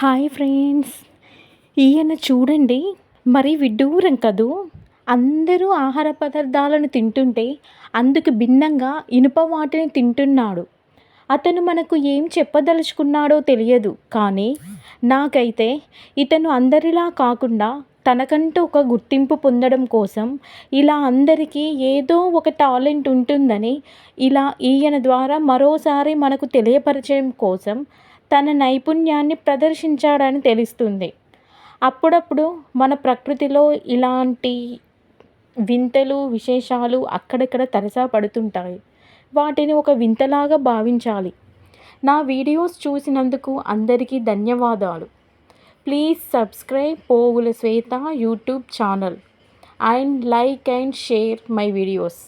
Hi friends. ఈయన చూడండి మరి విడ్డూరం కదూ? అందరూ ఆహార పదార్థాలను తింటుంటే అందుకు భిన్నంగా ఇనుప వాటిని తింటున్నాడు. అతను మనకు ఏం చెప్పదలుచుకున్నాడో తెలియదు కానీ నాకైతే ఇతను అందరిలా కాకుండా తనకంటూ ఒక గుర్తింపు పొందడం కోసం ఇలా అందరికీ ఏదో ఒక టాలెంట్ ఉంటుందని ఇలా ఈయన ద్వారా మరోసారి మనకు తెలియపరచడం కోసం తన నైపుణ్యాన్ని ప్రదర్శించాడని తెలుస్తుంది. అప్పుడప్పుడు మన ప్రకృతిలో ఇలాంటి వింతలు విశేషాలు అక్కడక్కడ తరసా పడుతుంటాయి. వాటిని ఒక వింతలాగా భావించాలి. నా వీడియోస్ చూసినందుకు అందరికీ ధన్యవాదాలు. Please subscribe Pogula Swetha YouTube channel and like and share my videos.